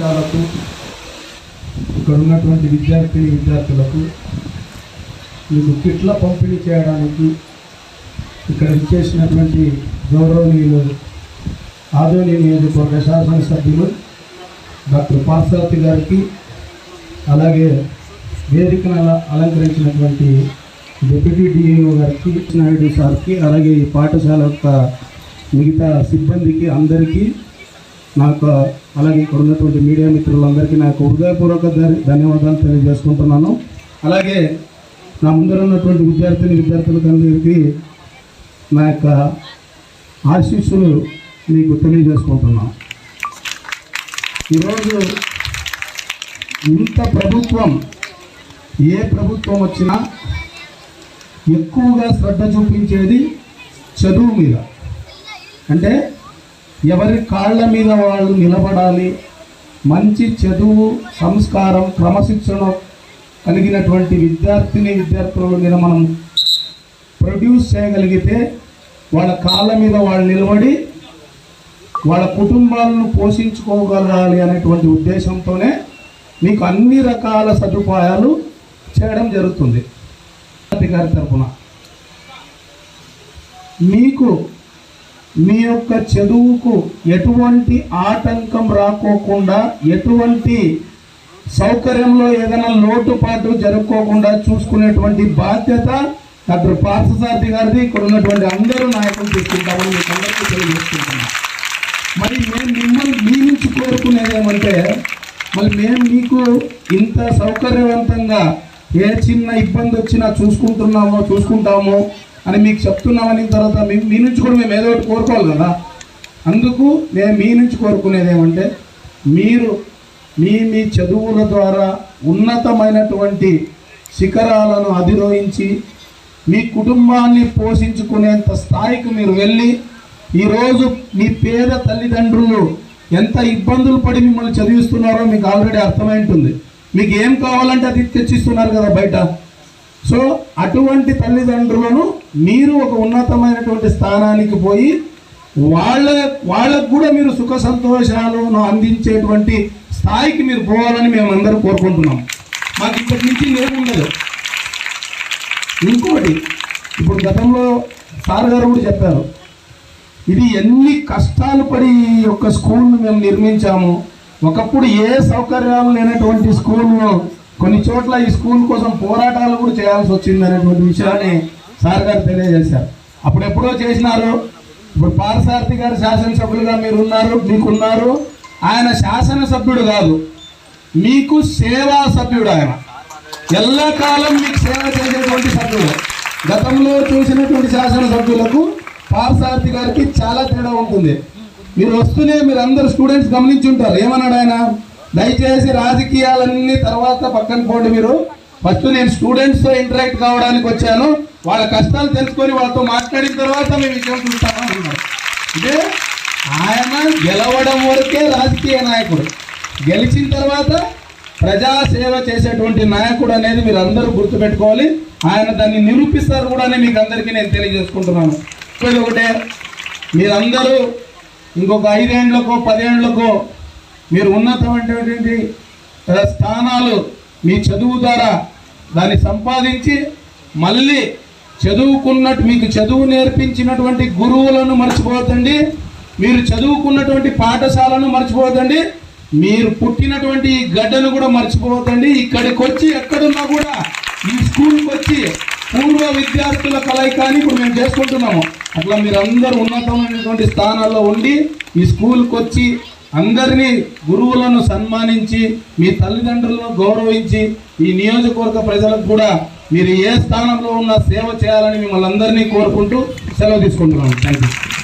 పాఠశాలకు ఇక్కడ ఉన్నటువంటి విద్యార్థిని విద్యార్థులకు మీకు కిట్ల పంపిణీ చేయడానికి ఇక్కడ ఇచ్చేసినటువంటి గౌరవనీయులు ఆదోని నియోజకవర్గ శాసనసభ్యులు డాక్టర్ పార్సారథి గారికి అలాగే వేదికను అలంకరించినటువంటి డిప్యూటీ డిఈఓ గారికి నాయుడు సార్కి అలాగే ఈ పాఠశాల యొక్క మిగతా సిబ్బందికి అందరికీ నాకు అలాగే ఇక్కడ ఉన్నటువంటి మీడియా మిత్రులందరికీ నాకు హృదయపూర్వక ధన్యవాదాలు తెలియజేసుకుంటున్నాను. అలాగే నా ముందర ఉన్నటువంటి విద్యార్థిని విద్యార్థులకందరికీ నా యొక్క ఆశీస్సులు మీకు తెలియజేసుకుంటున్నాను. ఈరోజు ఇంత ప్రభుత్వం ఏ ప్రభుత్వం వచ్చినా ఎక్కువగా శ్రద్ధ చూపించేది చదువు మీద. అంటే ఎవరి కాళ్ళ మీద వాళ్ళు నిలబడాలి. మంచి చదువు సంస్కారం క్రమశిక్షణ కలిగినటువంటి విద్యార్థిని విద్యార్థుల మీద మనం ప్రొడ్యూస్ చేయగలిగితే వాళ్ళ కాళ్ళ మీద వాళ్ళు నిలబడి వాళ్ళ కుటుంబాలను పోషించుకోగలగాలి అనేటువంటి ఉద్దేశంతోనే మీకు అన్ని రకాల సదుపాయాలు చేయడం జరుగుతుంది. గారి తరఫున మీకు మీ యొక్క చదువుకు ఎటువంటి ఆటంకం రాకోకుండా ఎటువంటి సౌకర్యంలో ఏదైనా లోటుపాటు జరుపుకోకుండా చూసుకునేటువంటి బాధ్యత డాక్టర్ పార్థసారథి గారిది. ఇక్కడ ఉన్నటువంటి అందరూ నాయకులు తీసుకుంటామని మీకు అందరికీ తెలియజేసుకుంటున్నాం మరి మేము మిమ్మల్ని మీ నుంచి కోరుకునేది ఏమంటే మరి మేము మీకు ఇంత సౌకర్యవంతంగా ఏ చిన్న ఇబ్బంది వచ్చినా చూసుకుంటున్నామో చూసుకుంటామో అని మీకు చెప్తున్నామని తర్వాత మీ నుంచి కూడా మేము ఏదో ఒకటి కోరుకోవాలి కదా. అందుకు మేము మీ నుంచి కోరుకునేది ఏమంటే మీరు మీ మీ చదువుల ద్వారా ఉన్నతమైనటువంటి శిఖరాలను అధిరోహించి మీ కుటుంబాన్ని పోషించుకునేంత స్థాయికి మీరు వెళ్ళి ఈరోజు మీ పేద తల్లిదండ్రులు ఎంత ఇబ్బందులు పడి మిమ్మల్ని చదివిస్తున్నారో మీకు ఆల్రెడీ అర్థమై ఉంటుంది మీకు ఏం కావాలంటే అది తెచ్చిస్తున్నారు కదా బయట. సో అటువంటి తల్లిదండ్రులను మీరు ఒక ఉన్నతమైనటువంటి స్థానానికి పోయి వాళ్ళ వాళ్ళకు కూడా మీరు సుఖ సంతోషాలను అందించేటువంటి స్థాయికి మీరు పోవాలని మేము అందరూ కోరుకుంటున్నాం. మాకు ఇప్పటి నుంచి ఏముండదు ఇంకోటి ఇప్పుడు గతంలో సార్ గారు కూడా చెప్పారు ఇది ఎన్ని కష్టాలు పడి ఈ యొక్క స్కూల్ను మేము నిర్మించాము ఒకప్పుడు ఏ సౌకర్యాలు లేనటువంటి స్కూల్ను కొన్ని చోట్ల ఈ స్కూల్ కోసం పోరాటాలు కూడా చేయాల్సి వచ్చింది అనేటువంటి విషయాన్ని సార్ గారు తెలియజేశారు. అప్పుడెప్పుడో చేసినారు. ఇప్పుడు పారసారథి గారు శాసనసభ్యులుగా మీరు ఉన్నారు మీకున్నారు. ఆయన శాసనసభ్యుడు కాదు. మీకు సేవా సభ్యుడు ఆయన. ఎల్లకాలం మీకు సేవ చేసేటువంటి సభ్యుడు. గతంలో చూసినటువంటి శాసనసభ్యులకు పారసారథి గారికి చాలా తేడా ఉంటుంది. మీరు వస్తూనే మీరు అందరు స్టూడెంట్స్ గమనించి ఉంటారు. ఏమన్నాడు ఆయన? దయచేసి రాజకీయాలన్నీ తర్వాత పక్కన పోండి మీరు. ఫస్ట్ నేను స్టూడెంట్స్తో ఇంటరాక్ట్ కావడానికి వచ్చాను. వాళ్ళ కష్టాలు తెలుసుకొని వాళ్ళతో మాట్లాడిన తర్వాత మేము విషయం చూస్తామని అన్నారు. అంటే ఆయన గెలవడం వరకే రాజకీయ నాయకుడు. గెలిచిన తర్వాత ప్రజాసేవ చేసేటువంటి నాయకుడు అనేది మీరు అందరూ గుర్తుపెట్టుకోవాలి. ఆయన దాన్ని నిరూపిస్తారు కూడా మీకు అందరికీ నేను తెలియజేసుకుంటున్నాను. ఇది ఒకటే మీరందరూ ఇంకొక ఐదేండ్లకో పదేండ్లకో మీరు ఉన్నతమైనటువంటి స్థానాలు మీ చదువు ద్వారా దాన్ని సంపాదించి మళ్ళీ చదువుకున్నట్టు మీకు చదువు నేర్పించినటువంటి గురువులను మర్చిపోతండి మీరు చదువుకున్నటువంటి పాఠశాలను మర్చిపోతండి మీరు పుట్టినటువంటి ఈ గడ్డను కూడా మర్చిపోవద్దండి. ఇక్కడికి వచ్చి ఎక్కడున్నా కూడా ఈ స్కూల్కి వచ్చి పూర్వ విద్యార్థుల కలయికాన్ని ఇప్పుడు మేము చేసుకుంటున్నాము. అట్లా మీరు అందరూ ఉన్నతమైనటువంటి స్థానాల్లో ఉండి ఈ స్కూల్కి వచ్చి అందరినీ గురువులను సన్మానించి మీ తల్లిదండ్రులను గౌరవించి ఈ నియోజకవర్గ ప్రజలకు కూడా మీరు ఏ స్థానంలో ఉన్న సేవ చేయాలని మిమ్మల్ని అందరినీ కోరుకుంటూ సెలవు తీసుకుంటున్నాను థ్యాంక్ యూ